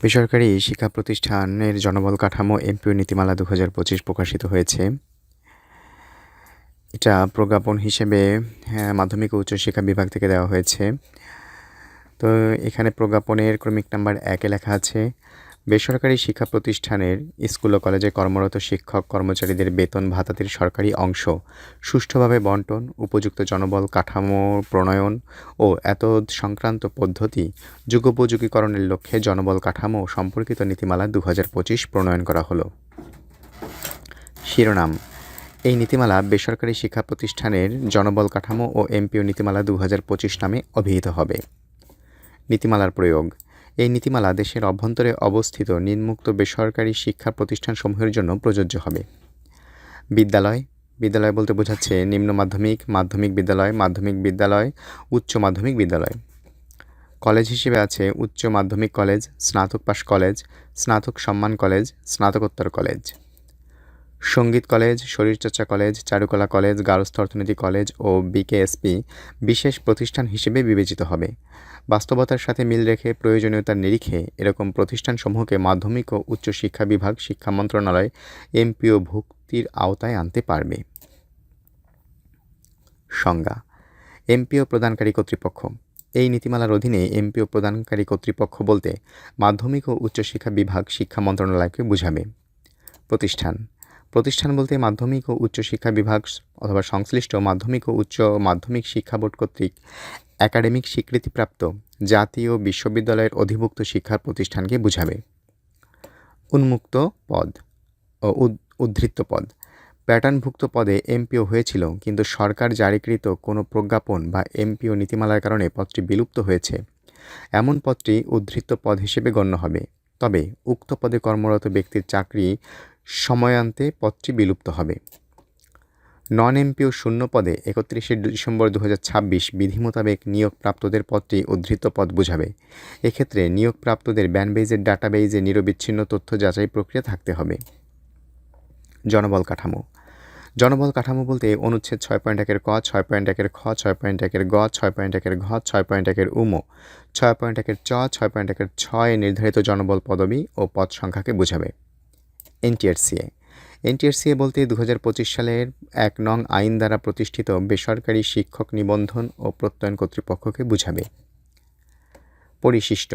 বেসরকারি শিক্ষা প্রতিষ্ঠানের জনবল কাঠামো এমপিও নীতিমালা দু হাজার পঁচিশ প্রকাশিত হয়েছে। এটা প্রজ্ঞাপন হিসেবে হ্যাঁ, মাধ্যমিক ও উচ্চশিক্ষা বিভাগ থেকে দেওয়া হয়েছে। তো এখানে প্রজ্ঞাপনের ক্রমিক নাম্বার একে লেখা আছে। বেসরকারি শিক্ষা প্রতিষ্ঠানের স্কুল ও কলেজে কর্মরত শিক্ষক কর্মচারীদের বেতন ভাতাতির সরকারি অংশ, সুষ্ঠুভাবে বন্টন, উপযুক্ত জনবল কাঠামো প্রণয়ন ও এত সংক্রান্ত পদ্ধতি যুগোপযোগীকরণের লক্ষ্যে জনবল কাঠামো সম্পর্কিত নীতিমালা দু হাজার পঁচিশ প্রণয়ন করা হলো। শিরোনাম, এই নীতিমালা বেসরকারি শিক্ষা প্রতিষ্ঠানের জনবল কাঠামো ও এমপিও নীতিমালা দু হাজার পঁচিশ নামে অভিহিত হবে। নীতিমালার প্রয়োগ এই নীতিমালা দেশের অভ্যন্তরে অবস্থিত নিম্মুক্ত বেসরকারি শিক্ষা প্রতিষ্ঠানসমূহের জন্য প্রযোজ্য হবে। বিদ্যালয় বিদ্যালয় বলতে বোঝাচ্ছে নিম্ন মাধ্যমিক মাধ্যমিক বিদ্যালয় মাধ্যমিক বিদ্যালয়, উচ্চ মাধ্যমিক বিদ্যালয়। কলেজ হিসেবে আছে উচ্চ মাধ্যমিক কলেজ, স্নাতক পাশ কলেজ, স্নাতক সম্মান কলেজ, স্নাতকোত্তর কলেজ। সংগীত কলেজ, শরীরচর্চা কলেজ, চারুকলা কলেজ, গার্হস্থ্য অর্থনীতি কলেজ ও বিকেএসপি বিশেষ প্রতিষ্ঠান হিসেবে বিবেচিত হবে। বাস্তবতার সাথে মিল রেখে প্রয়োজনীয়তার নিরিখে এরকম প্রতিষ্ঠানসমূহকে মাধ্যমিক ও উচ্চশিক্ষা বিভাগ, শিক্ষা মন্ত্রণালয়, এমপিও ভুক্তির আওতায় আনতে পারবে। সংজ্ঞা, এমপিও প্রদানকারী কর্তৃপক্ষ। এই নীতিমালার অধীনে এমপিও প্রদানকারী কর্তৃপক্ষ বলতে মাধ্যমিক ও উচ্চশিক্ষা বিভাগ, শিক্ষা মন্ত্রণালয়কে বুঝাবে। প্রতিষ্ঠান প্রতিষ্ঠান বলতে মাধ্যমিক ও উচ্চশিক্ষা বিভাগ অথবা সংশ্লিষ্ট মাধ্যমিক ও উচ্চ মাধ্যমিক শিক্ষা বোর্ড কর্তৃক একাডেমিক স্বীকৃতিপ্রাপ্ত জাতীয় বিশ্ববিদ্যালয়ের অধিভুক্ত শিক্ষা প্রতিষ্ঠানকে বুঝাবে। উন্মুক্ত পদ ও উদ্ধৃত্ত পদ। প্যাটার্নভুক্ত পদে এমপিও হয়েছিল, কিন্তু সরকার জারিকৃত কোনো প্রজ্ঞাপন বা এমপিও নীতিমালার কারণে পদটি বিলুপ্ত হয়েছে। এমন পদটি উদ্ধৃত্ত পদ হিসেবে গণ্য হবে। তবে উক্ত পদে কর্মরত ব্যক্তির চাকরি সময়ান্তে পদটি বিলুপ্ত হবে। নন এমপিও শূন্য পদে একত্রিশে ডিসেম্বর দু হাজার ছাব্বিশ বিধি মোতাবেক নিয়োগপ্রাপ্তদের পদটি উদ্ধৃত পদ বোঝাবে। এক্ষেত্রে নিয়োগপ্রাপ্তদের ব্যানবেজের ডাটাবেইজে নিরবিচ্ছিন্ন তথ্য যাচাই প্রক্রিয়া থাকতে হবে। জনবল কাঠামো। জনবল কাঠামো বলতে অনুচ্ছেদ ছয় পয়েন্ট একের ক, ছয় পয়েন্ট একের খ, ছয় পয়েন্ট একের গ, ছয় পয়েন্ট একের ঘ, ছয় পয়েন্ট একের উমো, ছয় পয়েন্ট একের চ, ছয় পয়েন্ট একের ছয় নির্ধারিত জনবল পদবি ও পদ সংখ্যাকে বোঝাবে। এনটিআরসিএ এনটিআরসিএ বলতে দু হাজার পঁচিশ সালের এক নং আইন দ্বারা প্রতিষ্ঠিত বেসরকারি শিক্ষক নিবন্ধন ও প্রত্যয়ন কর্তৃপক্ষকে বুঝাবে। পরিশিষ্ট।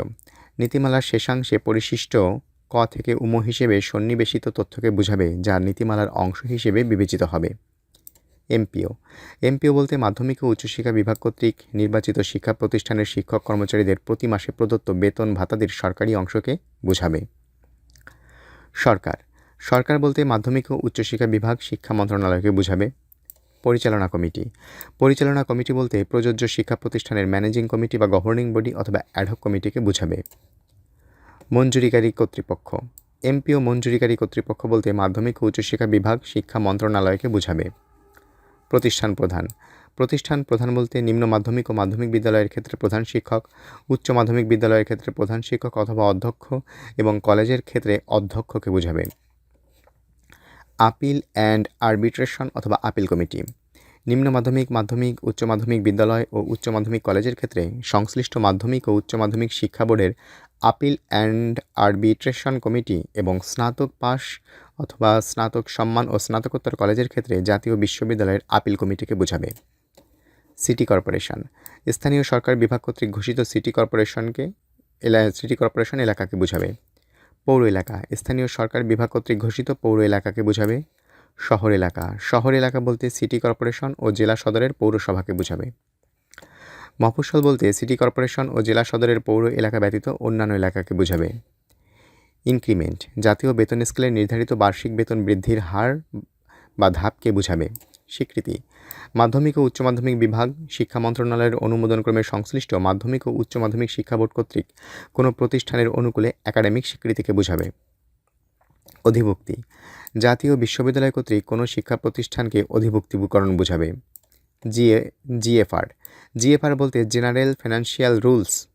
নীতিমালার শেষাংশে পরিশিষ্ট ক থেকে উম হিসেবে সন্নিবেশিত তথ্যকে বুঝাবে, যা নীতিমালার অংশ হিসেবে বিবেচিত হবে। এমপিও। এমপিও বলতে মাধ্যমিক ও উচ্চশিক্ষা বিভাগ কর্তৃক নির্বাচিত শিক্ষা প্রতিষ্ঠানের শিক্ষক কর্মচারীদের প্রতি মাসে প্রদত্ত বেতন ভাতাদের সরকারি অংশকে বোঝাবে। সরকার। সরকার বলতে মাধ্যমিক ও উচ্চশিক্ষা বিভাগ শিক্ষা মন্ত্রণালয়কে বুঝাবে। পরিচালনা কমিটি। পরিচালনা কমিটি বলতে প্রযোজ্য শিক্ষা প্রতিষ্ঠানের ম্যানেজিং কমিটি বা গভর্নিং বডি অথবা অ্যাডহক কমিটিকে বুঝাবে। মঞ্জুরিকারী কর্তৃপক্ষ। এমপিও মঞ্জুরিকারী কর্তৃপক্ষ বলতে মাধ্যমিক ও উচ্চশিক্ষা বিভাগ শিক্ষা মন্ত্রণালয়কে বুঝাবে। প্রতিষ্ঠান প্রধান। প্রতিষ্ঠান প্রধান বলতে নিম্ন মাধ্যমিক ও মাধ্যমিক বিদ্যালয়ের ক্ষেত্রে প্রধান শিক্ষক, উচ্চ মাধ্যমিক বিদ্যালয়ের ক্ষেত্রে প্রধান শিক্ষক অথবা অধ্যক্ষ এবং কলেজের ক্ষেত্রে অধ্যক্ষকে বোঝাবে। আপিল অ্যান্ড আরবিট্রেশন অথবা আপিল কমিটি। নিম্ন মাধ্যমিক মাধ্যমিক, উচ্চ মাধ্যমিক বিদ্যালয় ও উচ্চ মাধ্যমিক কলেজের ক্ষেত্রে সংশ্লিষ্ট মাধ্যমিক ও উচ্চ মাধ্যমিক শিক্ষা বোর্ডের আপিল অ্যান্ড আরবিট্রেশন কমিটি এবং স্নাতক পাস অথবা স্নাতক সম্মান ও স্নাতকোত্তর কলেজের ক্ষেত্রে জাতীয় বিশ্ববিদ্যালয়ের আপিল কমিটিকে বোঝাবে। City corporation. স্থানীয় সরকার বিভাগ কর্তৃক ঘোষিত সিটি কর্পোরেশনকে এলা, সিটি কর্পোরেশন এলাকাকে বোঝাবে। পৌর এলাকা। স্থানীয় সরকার বিভাগ কর্তৃক ঘোষিত পৌর এলাকাকে বোঝাবে শহর এলাকা। শহর এলাকা বলতে সিটি কর্পোরেশন ও জেলা সদরের পৌরসভাকে বোঝাবে। মফস্বল বলতে সিটি কর্পোরেশন ও জেলা সদরের পৌর এলাকা ব্যতীত অন্যান্য এলাকাকে বোঝাবে। ইনক্রিমেন্ট, জাতীয় বেতন স্কেলের নির্ধারিত বার্ষিক বেতন বৃদ্ধির হার বা ধাপকে বোঝাবে। স্বীকৃতি। মাধ্যমিক ও উচ্চ মাধ্যমিক বিভাগ, শিক্ষা মন্ত্রণালয়ের অনুমোদনক্রমে সংশ্লিষ্ট মাধ্যমিক ও উচ্চ মাধ্যমিক শিক্ষা বোর্ড কর্তৃক কোনো প্রতিষ্ঠানের অনুকূলে একাডেমিক স্বীকৃতিকে বোঝাবে। অধিভুক্তি। জাতীয় বিশ্ববিদ্যালয় কর্তৃক কোনো শিক্ষা প্রতিষ্ঠানকে অধিভুক্তিকরণ বোঝাবে। GA, GFR. জিএফআর বলতে জেনারেল ফিনান্সিয়াল রুলস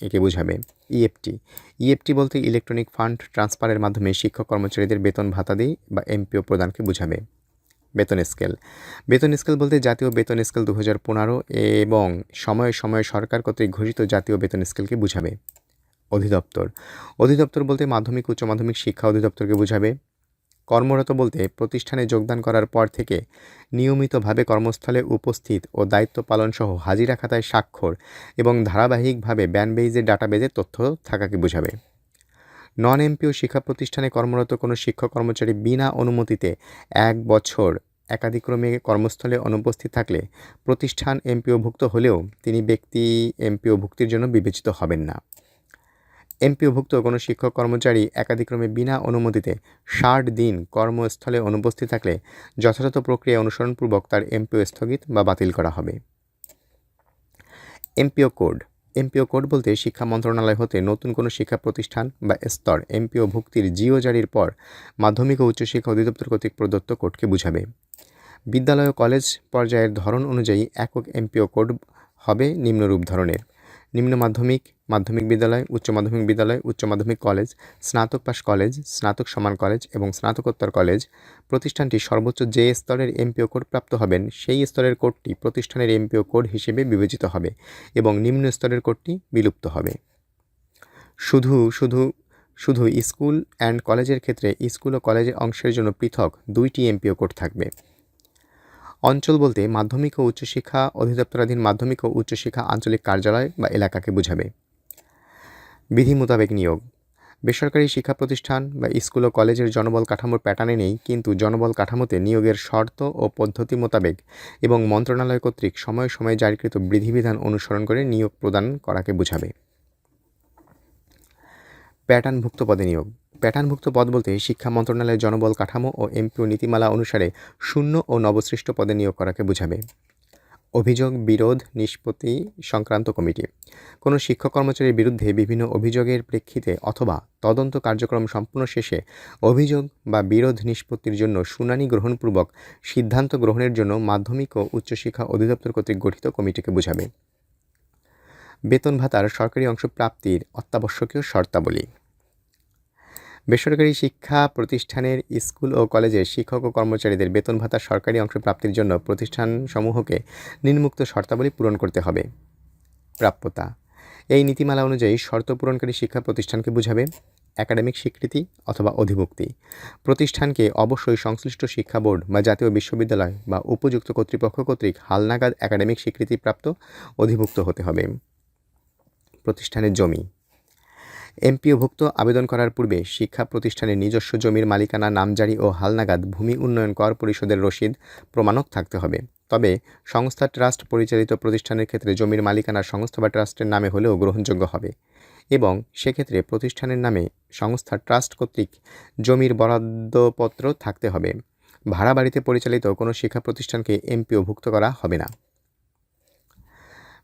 একে বোঝাবে। ইএফটি। ইএফটি বলতে ইলেকট্রনিক ফান্ড ট্রান্সফারের মাধ্যমে শিক্ষক কর্মচারীদের বেতন ভাতা দিই বা এমপিও প্রদানকে বোঝাবে। বেতন স্কেল। বেতন স্কেল বলতে জাতীয় বেতন স্কেল দু হাজার পনেরো এবং সময়ে সময়ে সরকার কর্তৃক ঘোষিত জাতীয় বেতন স্কেলকে বুঝাবে। অধিদপ্তর। অধিদপ্তর বলতে মাধ্যমিক, উচ্চ মাধ্যমিক শিক্ষা অধিদপ্তরকে বোঝাবে। কর্মরত বলতে প্রতিষ্ঠানে যোগদান করার পর থেকে নিয়মিতভাবে কর্মস্থলে উপস্থিত ও দায়িত্ব পালনসহ হাজিরা খাতায় স্বাক্ষর এবং ধারাবাহিকভাবে ব্যানবেইজের ডাটাবেজে তথ্য থাকাকে বোঝাবে। নন এমপিও শিক্ষা প্রতিষ্ঠানে কর্মরত কোনো শিক্ষক কর্মচারী বিনা অনুমতিতে এক বছর একাধিক্রমে কর্মস্থলে অনুপস্থিত থাকলে প্রতিষ্ঠান এমপিওভুক্ত হলেও তিনি ব্যক্তি এমপিওভুক্তির জন্য বিবেচিত হবেন না। এমপিওভুক্ত কোনো শিক্ষক কর্মচারী একাধিক্রমে বিনা অনুমতিতে ষাট দিন কর্মস্থলে অনুপস্থিত থাকলে যথাযথ প্রক্রিয়া অনুসরণপূর্বক তার এমপিও স্থগিত বা বাতিল করা হবে। এমপিও কোড এমপিও কোড বলতে শিক্ষা মন্ত্রণালয় হতে নতুন কোনো শিক্ষা প্রতিষ্ঠান বা স্তর এমপিও ভুক্তির জিও জারির পর মাধ্যমিক ও উচ্চশিক্ষা অধিদপ্তর কর্তৃক প্রদত্ত কোডকে বুঝাবে। বিদ্যালয় ও কলেজ পর্যায়ের ধরন অনুযায়ী একক এমপিও কোড হবে নিম্নরূপ ধরনের। নিম্ন মাধ্যমিক মাধ্যমিক বিদ্যালয়, উচ্চ মাধ্যমিক বিদ্যালয়, উচ্চ মাধ্যমিক কলেজ, স্নাতক পাশ কলেজ, স্নাতক সমান কলেজ এবং স্নাতকোত্তর কলেজ প্রতিষ্ঠানটি সর্বোচ্চ যে স্তরের এমপিও কোড প্রাপ্ত হবেন, সেই স্তরের কোডটি প্রতিষ্ঠানের এমপিও কোড হিসেবে বিবেচিত হবে এবং নিম্ন স্তরের কোডটি বিলুপ্ত হবে। শুধু শুধু শুধু স্কুল অ্যান্ড কলেজের ক্ষেত্রে স্কুল ও কলেজের অংশের জন্য পৃথক দুইটি এমপিও কোড থাকবে। অঞ্চল বলতে মাধ্যমিক ও উচ্চশিক্ষা অধিদপ্তরাধীন মাধ্যমিক ও উচ্চশিক্ষা আঞ্চলিক কার্যালয় বা এলাকাকে বোঝাবে। বিধি মোতাবেক নিয়োগ। বেসরকারি শিক্ষা প্রতিষ্ঠান বা স্কুল ও কলেজের জনবল কাঠামোর প্যাটার্নে নেই, কিন্তু জনবল কাঠামোতে নিয়োগের শর্ত ও পদ্ধতি মোতাবেক এবং মন্ত্রণালয় কর্তৃক সময়ে সময়ে জারিকৃত বিধিবিধান অনুসরণ করে নিয়োগ প্রদান করাকে বোঝাবে। প্যাটার্নভুক্ত পদে নিয়োগ। প্যাটার্নভুক্ত পদ বলতে শিক্ষা মন্ত্রণালয়ের জনবল কাঠামো ও এমপিও নীতিমালা অনুসারে শূন্য ও নবসৃষ্ট পদে নিয়োগ করাকে বোঝাবে। অভিযোগ, বিরোধ, নিষ্পত্তি সংক্রান্ত কমিটি। কোনো শিক্ষক কর্মচারীর বিরুদ্ধে বিভিন্ন অভিযোগের প্রেক্ষিতে অথবা তদন্ত কার্যক্রম সম্পূর্ণ শেষে অভিযোগ বা বিরোধ নিষ্পত্তির জন্য শুনানি গ্রহণপূর্বক সিদ্ধান্ত গ্রহণের জন্য মাধ্যমিক ও উচ্চশিক্ষা অধিদপ্তর কর্তৃক গঠিত কমিটিকে বোঝাবে। বেতন ভাতার সরকারি অংশ প্রাপ্তির অত্যাবশ্যকীয় শর্তাবলী। বেসরকারি শিক্ষা প্রতিষ্ঠানের স্কুল ও কলেজের শিক্ষক ও কর্মচারীদের বেতন ভাতা সরকারি অংশ প্রাপ্তির জন্য প্রতিষ্ঠানসমূহকে নিম্নমুক্ত শর্তাবলী পূরণ করতে হবে। প্রাপ্যতা। এই নীতিমালা অনুযায়ী শর্ত পূরণকারী শিক্ষা প্রতিষ্ঠানকে বুঝাবে একাডেমিক স্বীকৃতি অথবা অধিভুক্তি। প্রতিষ্ঠানকে অবশ্যই সংশ্লিষ্ট শিক্ষা বোর্ড বা জাতীয় বিশ্ববিদ্যালয় বা উপযুক্ত কর্তৃপক্ষ কর্তৃক হালনাগাদ একাডেমিক স্বীকৃতিপ্রাপ্ত অধিভুক্ত হতে হবে। প্রতিষ্ঠানের জমি। এমপিওভুক্ত আবেদন করার পূর্বে শিক্ষা প্রতিষ্ঠানের নিজস্ব জমির মালিকানা, নামজারি ও হালনাগাদ ভূমি উন্নয়ন কর পরিশোধের রসিদ, প্রমাণক থাকতে হবে। তবে সংস্থা ট্রাস্ট পরিচালিত প্রতিষ্ঠানের ক্ষেত্রে জমির মালিকানা সংস্থা বা ট্রাস্টের নামে হলেও গ্রহণযোগ্য হবে এবং সেক্ষেত্রে প্রতিষ্ঠানের নামে সংস্থা ট্রাস্ট কর্তৃক জমির বরাদ্দপত্র থাকতে হবে। ভাড়া বাড়িতে পরিচালিত কোনো শিক্ষা প্রতিষ্ঠানকে এমপিওভুক্ত করা হবে না।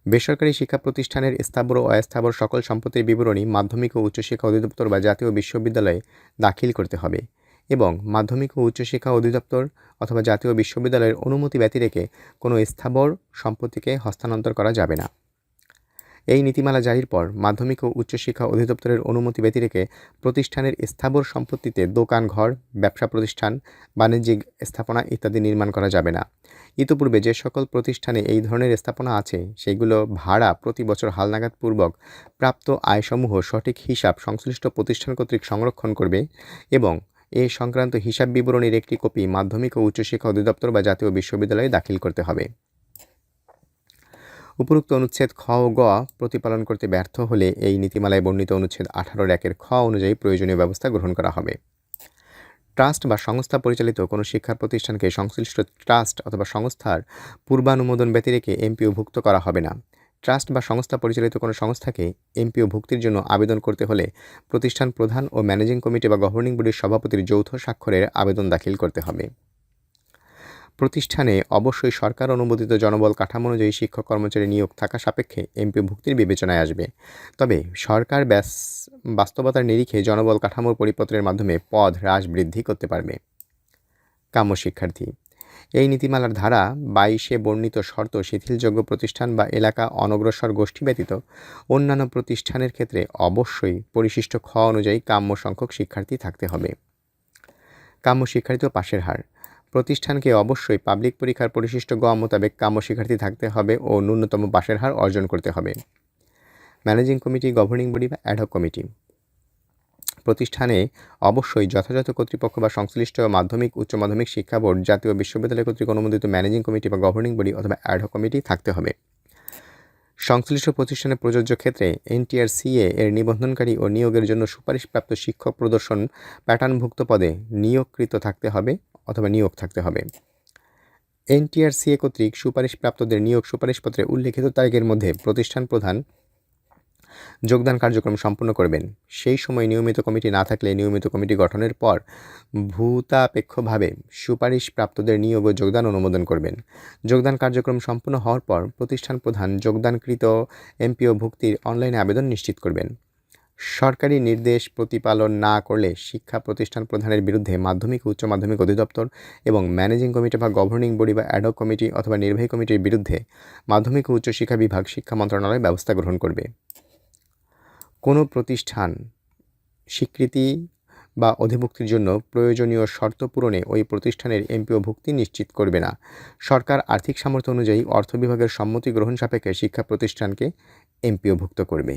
বেসরকারি শিক্ষা প্রতিষ্ঠানের স্থাবর ও অস্থাবর সকল সম্পত্তির বিবরণী মাধ্যমিক ও উচ্চশিক্ষা অধিদপ্তর বা জাতীয় বিশ্ববিদ্যালয়ে দাখিল করতে হবে এবং মাধ্যমিক ও উচ্চশিক্ষা অধিদপ্তর অথবা জাতীয় বিশ্ববিদ্যালয়ের অনুমতি ব্যতি রেখে কোনো স্থাবর সম্পত্তিকে হস্তান্তর করা যাবে না। এই নীতিমালা জারির পর মাধ্যমিক ও উচ্চশিক্ষা অধিদপ্তরের অনুমতি ব্যতি রেখে প্রতিষ্ঠানের স্থাবর সম্পত্তিতে দোকান, ঘর, ব্যবসা প্রতিষ্ঠান, বাণিজ্যিক স্থাপনা ইত্যাদি নির্মাণ করা যাবে না। ইতিপূর্বে যে সকল প্রতিষ্ঠানে এই ধরনের স্থাপনা আছে, সেগুলো ভাড়া প্রতি বছর হালনাগাদ পূর্বক প্রাপ্ত আয়সমূহ সঠিক হিসাব সংশ্লিষ্ট প্রতিষ্ঠান কর্তৃক সংরক্ষণ করবে এবং এ সংক্রান্ত হিসাব বিবরণীর একটি কপি মাধ্যমিক ও উচ্চশিক্ষা অধিদপ্তর বা জাতীয় বিশ্ববিদ্যালয়ে দাখিল করতে হবে। উপরোক্ত অনুচ্ছেদ খ ও গ প্রতিপালন করতে ব্যর্থ হলে এই নীতিমালায় বর্ণিত অনুচ্ছেদ আঠারোর একের খ অনুযায়ী প্রয়োজনীয় ব্যবস্থা গ্রহণ করা হবে। ট্রাস্ট বা সংস্থা পরিচালিত কোনো শিক্ষা প্রতিষ্ঠানকে সংশ্লিষ্ট ট্রাস্ট অথবা সংস্থার পূর্বানুমোদন ব্যতিরেকে এমপিওভুক্ত করা হবে না। ট্রাস্ট বা সংস্থা পরিচালিত কোনো সংস্থাকে এমপিও ভুক্তির জন্য আবেদন করতে হলে প্রতিষ্ঠান প্রধান ও ম্যানেজিং কমিটি বা গভর্নিং বডির সভাপতির যৌথ স্বাক্ষরের আবেদন দাখিল করতে হবে। প্রতিষ্ঠানে অবশ্যই সরকার অনুমোদিত জনবল কাঠামো অনুযায়ী শিক্ষক কর্মচারী নিয়োগ থাকা সাপেক্ষে এমপি ভুক্তির বিবেচনায় আসবে। তবে সরকার ব্যাস বাস্তবতার নিরিখে জনবল কাঠামোর পরিপত্রের মাধ্যমে পদ হ্রাস বৃদ্ধি করতে পারবে। কাম্য শিক্ষার্থী, এই নীতিমালার ধারা বাইশে বর্ণিত শর্ত শিথিলযোগ্য প্রতিষ্ঠান বা এলাকা অনগ্রসর গোষ্ঠী ব্যতীত অন্যান্য প্রতিষ্ঠানের ক্ষেত্রে অবশ্যই পরিশিষ্ট খ অনুযায়ী কাম্য সংখ্যক শিক্ষার্থী থাকতে হবে। কাম্য শিক্ষার্থী ও পাশের হার। প্রতিষ্ঠানকে অবশ্যই পাবলিক পরীক্ষার পরিশিষ্ট গ মোতাবেক কাম্য শিক্ষার্থী থাকতে হবে ও ন্যূনতম পাশের হার অর্জন করতে হবে। ম্যানেজিং কমিটি, গভর্নিং বডি বা অ্যাডহক কমিটি। প্রতিষ্ঠানে অবশ্যই যথাযথ কর্তৃপক্ষ বা সংশ্লিষ্ট মাধ্যমিক, উচ্চ মাধ্যমিক শিক্ষা বোর্ড, জাতীয় বিশ্ববিদ্যালয় কর্তৃক অনুমোদিত ম্যানেজিং কমিটি বা গভর্নিং বডি অথবা অ্যাডহক কমিটি থাকতে হবে। সংশ্লিষ্ট প্রতিষ্ঠানে প্রযোজ্য ক্ষেত্রে এনটিআরসিএ এর নিবন্ধনকারী ও নিয়োগের জন্য সুপারিশপ্রাপ্ত শিক্ষক প্রদর্শন প্যাটার্নভুক্ত পদে নিয়োগকৃত থাকতে হবে। অথবা নিয়োগ থাকতে হবে। এনটিআরসিএ কর্তৃক সুপারিশপ্রাপ্তদের নিয়োগ সুপারিশপত্রে উল্লেখিত তারিখের মধ্যে প্রতিষ্ঠান প্রধান যোগদান কার্যক্রম সম্পন্ন করবেন। সেই সময় নিয়মিত কমিটি না থাকলে নিয়মিত কমিটি গঠনের পর ভূতাপেক্ষভাবে সুপারিশপ্রাপ্তদের নিয়োগ ও যোগদান অনুমোদন করবেন। যোগদান কার্যক্রম সম্পন্ন হওয়ার পর প্রতিষ্ঠান প্রধান যোগদানকৃত এমপিও ভুক্তির অনলাইনে আবেদন নিশ্চিত করবেন। সরকারি নির্দেশ প্রতিপালন না করলে শিক্ষা প্রতিষ্ঠান প্রধানের বিরুদ্ধে মাধ্যমিক, উচ্চ মাধ্যমিক অধিদপ্তর এবং ম্যানেজিং কমিটি বা গভর্নিং বডি বা অ্যাডক কমিটি অথবা নির্বাহী কমিটির বিরুদ্ধে মাধ্যমিক ও উচ্চশিক্ষা বিভাগ শিক্ষা মন্ত্রণালয় ব্যবস্থা গ্রহণ করবে। কোনো প্রতিষ্ঠান স্বীকৃতি বা অধিভুক্তির জন্য প্রয়োজনীয় শর্ত পূরণে ওই প্রতিষ্ঠানের এমপিও ভুক্তি নিশ্চিত করবে না। সরকার আর্থিক সামর্থ্য অনুযায়ী অর্থ বিভাগের সম্মতি গ্রহণ সাপেক্ষে শিক্ষা প্রতিষ্ঠানকে এমপিও ভুক্ত করবে।